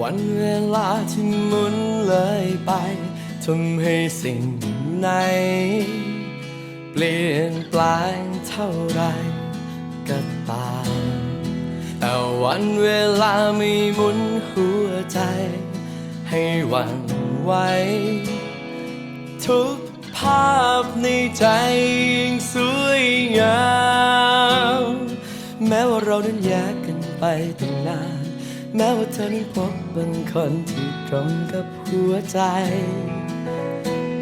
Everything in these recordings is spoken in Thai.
วันเวลาที่หมุนเลยไปทำให้สิ่งไหน เปลี่ยนแปลงเท่าไรก็ตามแต่วันเวลาไม่หมุนหัวใจ ให้วันไหวทุกภาพในใจยังสวยงาม แม้ว่าเรานั้นแยกกันไปตั้งนาน แม้ว่าเธอนั้นพบบางคนที่ตรงกับหัวใจ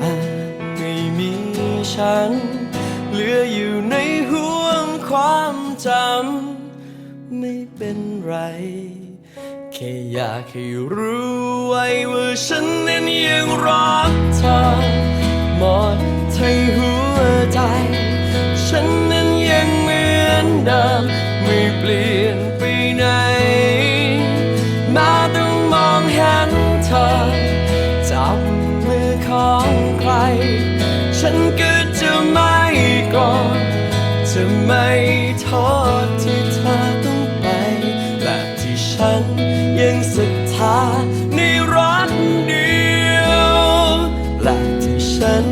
อาจไม่มีฉัน เหลืออยู่ในห่วงความจำ ไม่เป็นไร แค่อยากให้รู้ไว้ว่าฉันนั้นยังรักเธอ หมดทั้งหัวใจ ฉันนั้นยังเหมือนเดิม ใคร ฉันก็จะไม่กรธจะไม่โทษที่เธอต้องไป และที่ฉันยังศรัทธาในรักเดียว และที่ฉัน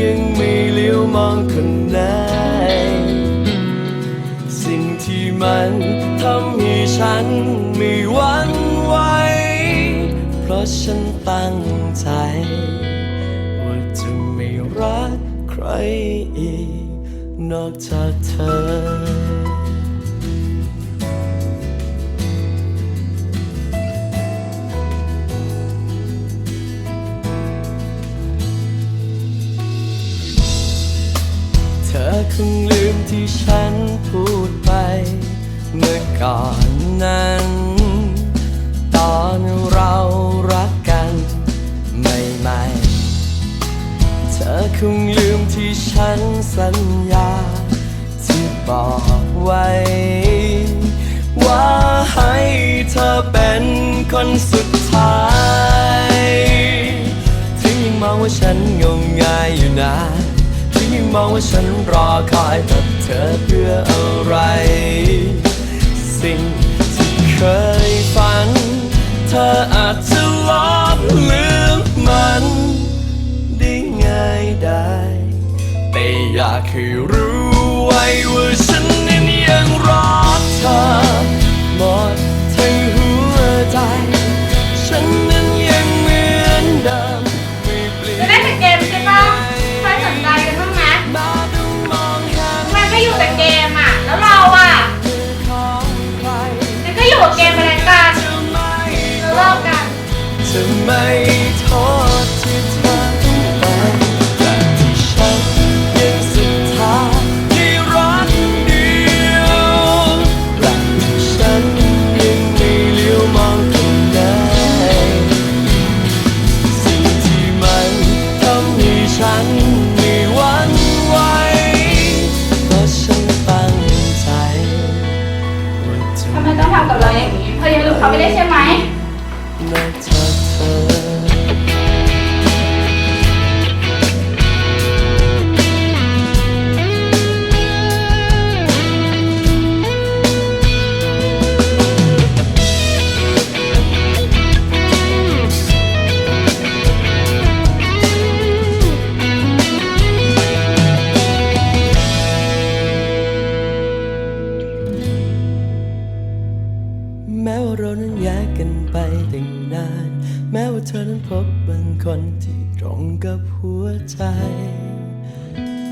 ยังไม่เลี้ยวมองคนไหนสิ่งที่มันทำให้ฉันไม่หวั่นไหวเพราะฉันตั้งใจ ว่าจะไม่รักใครอีก นอกจากเธอเธอคงลืมที่ฉันพูดไป เมื่อก่อนนั้น งลืมที่ฉันสัญญา ที่บอกไว้ ว่าให้เธอเป็นคนสุดท้ายถึงยังมองว่าฉันงมงายอยู่นานถึงยังมองว่าฉันรอคอยแต่เธอเพื่ออะไร สิ่งที่เคยฝัน เธออาจจะลบลืมมัน ได้ แต่อยากให้รู้ไว้ว่าฉันนั้นยังรักเธอหมดทั้งหัวใจ ฉันนั้นยังเหมือนเดิมไม่เปลี่ยจะเล่นแต่เกมใช่ปะใครสนใจกันบ้างไหมมาต้องมองเห็นมันก็อยู่แต่เกมอะ แล้วเราอะเธอของใครมันก็อยู่กับเกมไปแล้วกันจะไม่ เราเลิกกัน จะไม่โทษที่เธ เราอย่างนี้เธอยังลืมเขาไม่ได้ใช่ไหม เธอ นั้นแยกกันไปตั้งนาน แม้ว่าเธอนั้นพบบางคนที่ตรงกับหัวใจ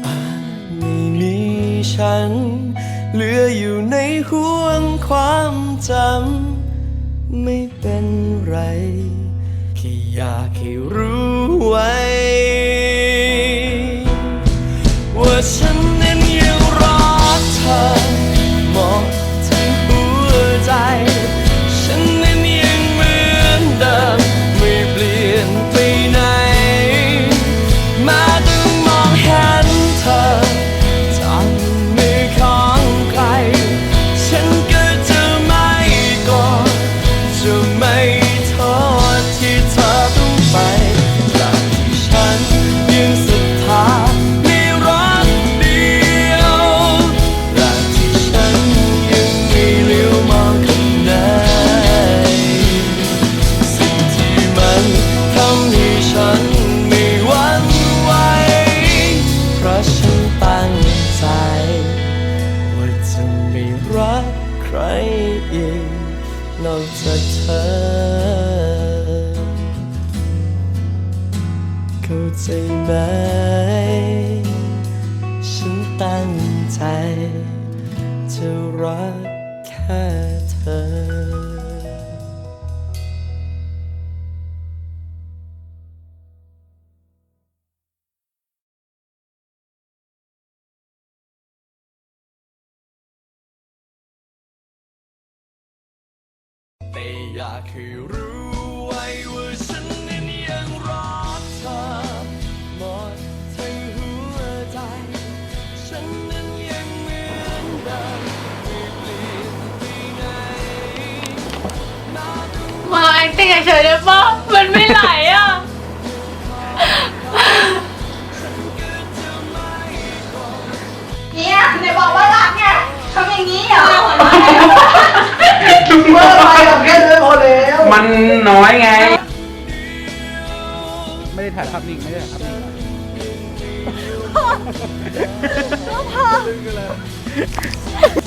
อาจไม่มีฉัน เหลืออยู่ในห่วงความจำ ไม่เป็นไร แค่อยากให้รู้ไว้ นอกจากเธอ เข้าใจไหม ฉันตั้งใจ จะรักแค่เธอ แต่อยากให้รู้ไว้ว่าฉันนั้นยังรักเธอหมดทั้งหัวใจ ฉันนั้นยังเหมือนเดิมไม่เปลี่ยนไปไหนมา acting เฉยๆได้ปะมันไม่ไหลอะ ไม่ได้ถ่ายภาพนิ่งไม่ได้ถ่ายภาพนิ่ง